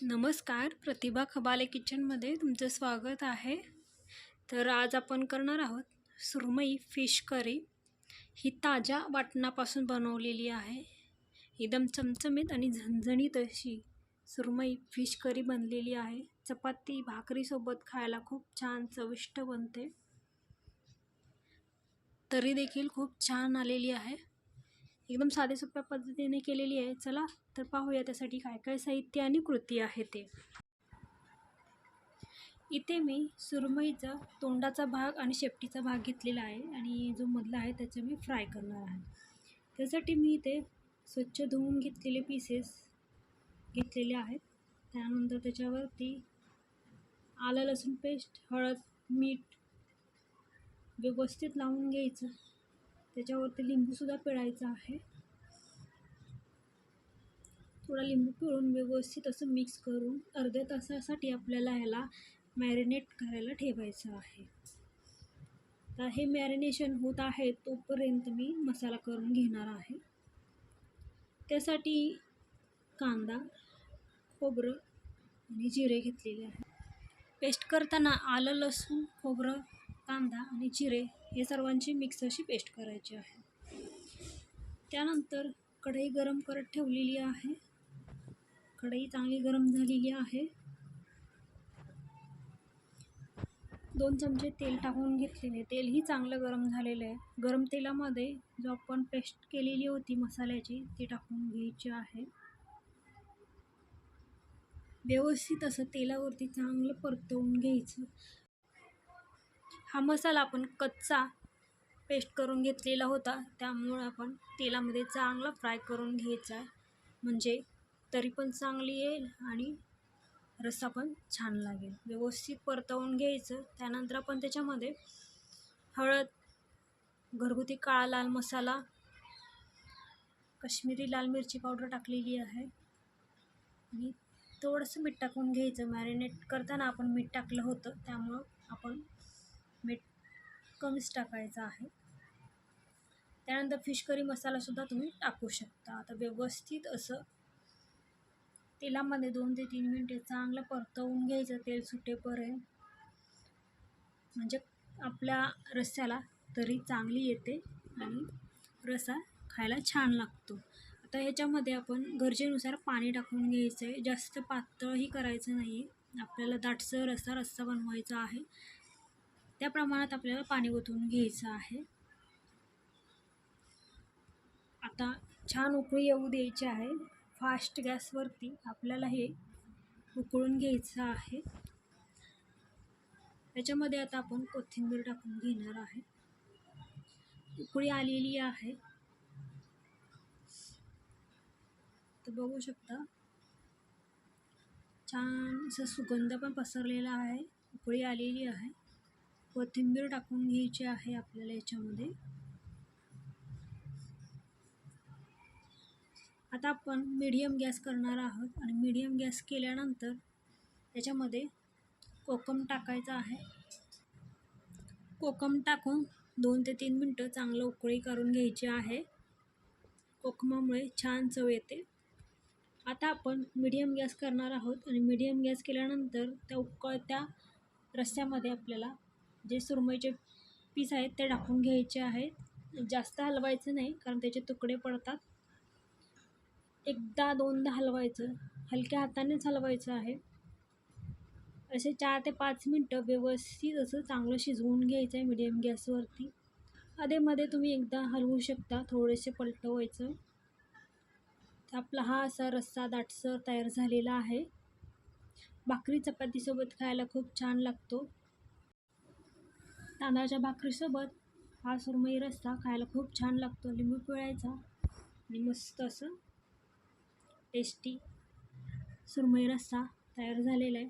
नमस्कार प्रतिभा खबाले किचनमध्ये तुमचं स्वागत आहे. तर आज आपण करणार आहोत सुरमई फिश करी. ही ताज्या वाटणापासून बनवलेली आहे. एकदम चमचमीत आणि झणझणीत अशी सुरमई फिश करी बनलेली आहे. चपाती भाकरीसोबत खायला खूप छान चविष्ट बनते. तरी देखील खूप छान आलेली आहे. एकदम साधे सोप्या पद्धतीने केलेली आहे. चला तर पाहूया त्यासाठी काय काय साहित्य आणि कृती आहे ते. इथे मी सुरमईचा तोंडाचा भाग आणि शेपटीचा भाग घेतलेला आहे आणि जो मधला आहे त्याचा मी फ्राय करणार आहे. त्यासाठी मी इथे स्वच्छ धुवून घेतलेले पीसेस घेतलेले आहेत. त्यानंतर त्याच्यावरती आलं लसूण पेस्ट हळद मीठ व्यवस्थित लावून घ्यायचं. त्याच्यावरती लिंबूसुद्धा पिळायचं आहे. थोडा लिंबू पिळून व्यवस्थित असं मिक्स करून अर्ध्या तासासाठी आपल्याला ह्याला मॅरिनेट करायला ठेवायचं आहे. तर हे मॅरिनेशन होत आहे तोपर्यंत मी मसाला करून घेणार आहे. त्यासाठी कांदा खोबरं आणि जिरे घेतलेले आहे. पेस्ट करताना आलं लसूण खोबरं कांदा आणि जिरे हे सर्वांची मिक्स अशी पेस्ट करायची आहे. त्यानंतर कढई गरम करत ठेवलेली आहे. कढई चांगली गरम झालेली आहे. दोन चमचे तेल टाकून घेतलेले. तेलही चांगलं गरम झालेलं आहे. गरम तेलामध्ये जो आपण पेस्ट केलेली होती मसाल्याची ती टाकून घ्यायची आहे. व्यवस्थित असं तेलावरती चांगलं परतवून घ्यायचं. हा मसाला आपण कच्चा पेस्ट करून घेतलेला होता. त्यामुळं आपण तेलामध्ये चांगला फ्राय करून घ्यायचा आहे. म्हणजे तरी पण चांगली येईल आणि रस्सा पण छान लागेल. व्यवस्थित परतवून घ्यायचं. त्यानंतर आपण त्याच्यामध्ये हळद घरगुती काळा लाल मसाला कश्मीरी लाल मिरची पावडर टाकलेली आहे. आणि थोडंसं मीठ टाकून घ्यायचं. मॅरिनेट करताना आपण मीठ टाकलं होतं. त्यामुळं आपण मीठ कमीच टाकायचं आहे. त्यानंतर फिश करी मसालासुद्धा तुम्ही टाकू शकता. आता व्यवस्थित असं तेलामध्ये दोन ते तीन मिनटे चांगलं परतवून घ्यायचं तेल सुटेपर्यंत. म्हणजे आपल्या रस्स्याला तरी चांगली येते आणि रस्सा खायला छान लागतो. आता ह्याच्यामध्ये आपण गरजेनुसार पाणी टाकून घ्यायचं आहे. जास्त पातळही करायचं नाही आहे. आपल्याला दाटसर रस्सा रस्सा बनवायचा आहे. त्या प्रमाणात आपल्याला पाणी ओतून घ्यायचं आहे. आता छान उकळी येऊ द्यायची आहे. फास्ट गॅसवरती आपल्याला हे उकळून घ्यायचं आहे. त्याच्यामध्ये आता आपण कोथिंबीर टाकून घेणार आहे. उकळी आलेली आहे. तर बघू शकता छान असं सुगंध पण पसरलेला आहे. उकळी आलेली आहे. कोथिंबीर टाकून घ्यायची आहे आपल्याला याच्यामध्ये. आता आपण मीडियम गॅस करणार आहोत आणि मीडियम गॅस केल्यानंतर त्याच्यामध्ये कोकम टाकायचं आहे. कोकम टाकून दोन ते तीन मिनटं चांगलं उकळी करून घ्यायची आहे. कोकमामुळे छान चव येते. आता आपण मीडियम गॅस करणार आहोत आणि मीडियम गॅस केल्यानंतर त्या उकळत्या रस्स्यामध्ये आपल्याला जे सुरमईचे पीस आहेत ते टाकून घ्यायचे आहेत. जास्त हलवायचं नाही कारण त्याचे तुकडे पडतात. एकदा दोनदा हलवायचं. हलक्या हातानेच हलवायचं आहे. असे चार ते पाच मिनटं व्यवस्थित असं चांगलं शिजवून घ्यायचं आहे मिडियम गॅसवरती अधेमध्ये तुम्ही एकदा हलवू शकता. थोडेसे पलटवायचं. आपला हा असा रस्सा दाटसर तयार झालेला आहे. भाकरी चपातीसोबत खायला खूप छान लागतो. तांदळाच्या भाकरीसोबत हा सुरमई रस्सा खायला खूप छान लागतो. लिंबू पिळायचा आणि मस्त असं टेस्टी सुरमई रस्सा तयार झालेला आहे.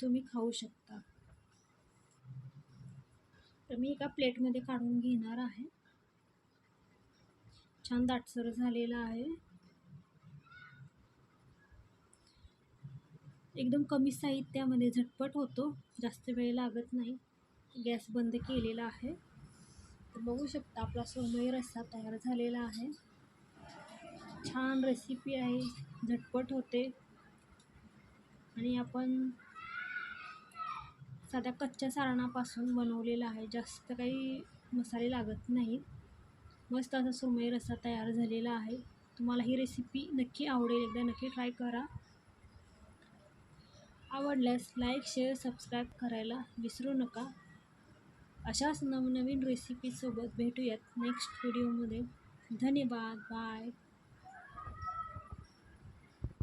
तुम्ही खाऊ शकता. तर मी एका प्लेटमध्ये काढून घेणार आहे. छान दाटसर झालेला आहे. एकदम कमी साहित्यामध्ये झटपट होतो. जास्त वेळ लागत नाही. गॅस बंद केलेला आहे. तर बघू शकता आपला सोमई रस्सा तयार झालेला आहे. छान रेसिपी आहे. झटपट होते. आणि आपण साध्या कच्च्या सारणापासून बनवलेला आहे. जास्त काही मसाले लागत नाहीत मस्त असा सुरमई रस्सा तयार झालेला आहे. तुम्हाला ही रेसिपी नक्की आवडेल. एकदा नक्की ट्राय करा. आवडल्यास लाईक शेअर सबस्क्राईब करायला विसरू नका. अशाच नवनवीन रेसिपीसोबत भेटूयात नेक्स्ट व्हिडिओमध्ये धन्यवाद. बाय